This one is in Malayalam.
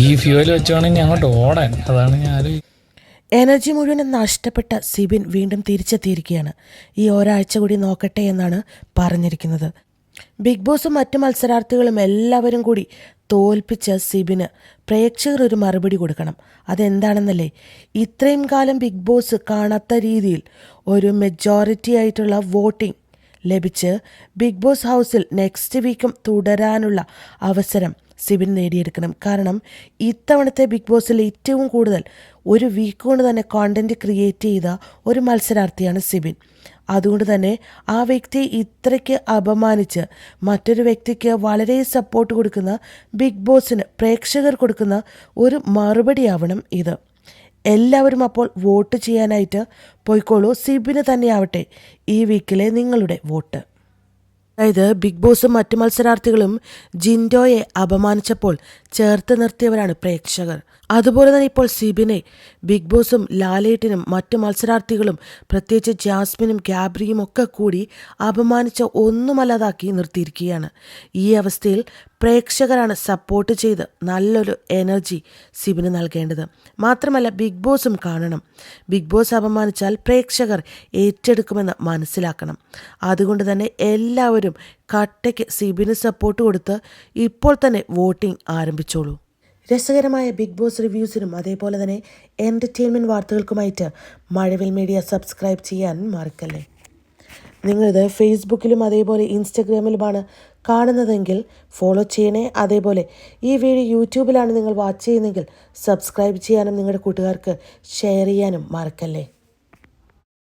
ഈ ഫ്യൂവൽ വെച്ചോണ്ട് ഇനി അങ്ങോട്ട് ഓടാൻ. അതാണ് ഞാൻ എനർജി മുഴുവനും നഷ്ടപ്പെട്ട സിബിൻ വീണ്ടും തിരിച്ചെത്തിയിരിക്കുകയാണ്. ഈ ഒരാഴ്ച കൂടി നോക്കട്ടെ എന്നാണ് പറഞ്ഞിരിക്കുന്നത്. ബിഗ് ബോസും മറ്റു മത്സരാർത്ഥികളും എല്ലാവരും കൂടി തോൽപ്പിച്ച സിബിന് പ്രേക്ഷകർ ഒരു മറുപടി കൊടുക്കണം. അതെന്താണെന്നല്ലേ? ഇത്രയും കാലം ബിഗ് ബോസ് കാണാത്ത രീതിയിൽ ഒരു മെജോറിറ്റി ആയിട്ടുള്ള വോട്ടിംഗ് ലഭിച്ച് ബിഗ് ബോസ് ഹൗസിൽ നെക്സ്റ്റ് വീക്കും തുടരാനുള്ള അവസരം സിബിൻ നേടിയെടുക്കണം. കാരണം ഇത്തവണത്തെ ബിഗ് ബോസിൽ ഏറ്റവും കൂടുതൽ ഒരു വീക്ക് കൊണ്ട് തന്നെ കോണ്ടന്റ് ക്രിയേറ്റ് ചെയ്ത ഒരു മത്സരാർത്ഥിയാണ് സിബിൻ. അതുകൊണ്ട് തന്നെ ആ വ്യക്തി ഇത്രയ്ക്ക് അപമാനിച്ച് മറ്റൊരു വ്യക്തിക്ക് വളരെ സപ്പോർട്ട് കൊടുക്കുന്ന ബിഗ് ബോസിന് പ്രേക്ഷകർ കൊടുക്കുന്ന ഒരു മറുപടിയാവണം ഇത്. എല്ലാവരും അപ്പോൾ വോട്ട് ചെയ്യാനായിട്ട് പോയിക്കോളൂ. സിബിന് തന്നെയാവട്ടെ ഈ വീക്കിലെ നിങ്ങളുടെ വോട്ട്. അതായത് ബിഗ് ബോസും മറ്റു മത്സരാർത്ഥികളും ജിൻഡോയെ അപമാനിച്ചപ്പോൾ ചേർത്ത് നിർത്തിയവരാണ് പ്രേക്ഷകർ. അതുപോലെ തന്നെ ഇപ്പോൾ സിബിനെ ബിഗ് ബോസും ലാലേട്ടിനും മറ്റു മത്സരാർത്ഥികളും പ്രത്യേകിച്ച് ജാസ്മിനും ഗാബ്രിയും ഒക്കെ കൂടി അപമാനിച്ച ഒന്നുമല്ലാതാക്കി നിർത്തിയിരിക്കുകയാണ്. ഈ അവസ്ഥയിൽ പ്രേക്ഷകരാണ് സപ്പോർട്ട് ചെയ്ത് നല്ലൊരു എനർജി സിബിന് നൽകേണ്ടത്. മാത്രമല്ല ബിഗ് ബോസും കാണണം. ബിഗ് ബോസ് അപമാനിച്ചാൽ പ്രേക്ഷകർ ഏറ്റെടുക്കുമെന്ന് മനസ്സിലാക്കണം. അതുകൊണ്ട് തന്നെ എല്ലാവരും കട്ടയ്ക്ക് സിബിന് സപ്പോർട്ട് കൊടുത്ത് ഇപ്പോൾ തന്നെ വോട്ടിംഗ് ആരംഭിച്ചോളൂ. രസകരമായ ബിഗ് ബോസ് റിവ്യൂസിനും അതേപോലെ തന്നെ എന്റർടൈൻമെന്റ് വാർത്തകൾക്കുമായിട്ട് മഴവിൽ മീഡിയ സബ്സ്ക്രൈബ് ചെയ്യാൻ മറക്കല്ലേ? നിങ്ങളിത് ഫേസ്ബുക്കിലും അതേപോലെ ഇൻസ്റ്റഗ്രാമിലുമാണ് കാണുന്നതെങ്കിൽ ഫോളോ ചെയ്യണേ. അതേപോലെ ഈ വീഡിയോ യൂട്യൂബിലാണ് നിങ്ങൾ വാച്ച് ചെയ്യുന്നതെങ്കിൽ സബ്സ്ക്രൈബ് ചെയ്യാനും നിങ്ങളുടെ കൂട്ടുകാർക്ക് ഷെയർ ചെയ്യാനും മറക്കല്ലേ?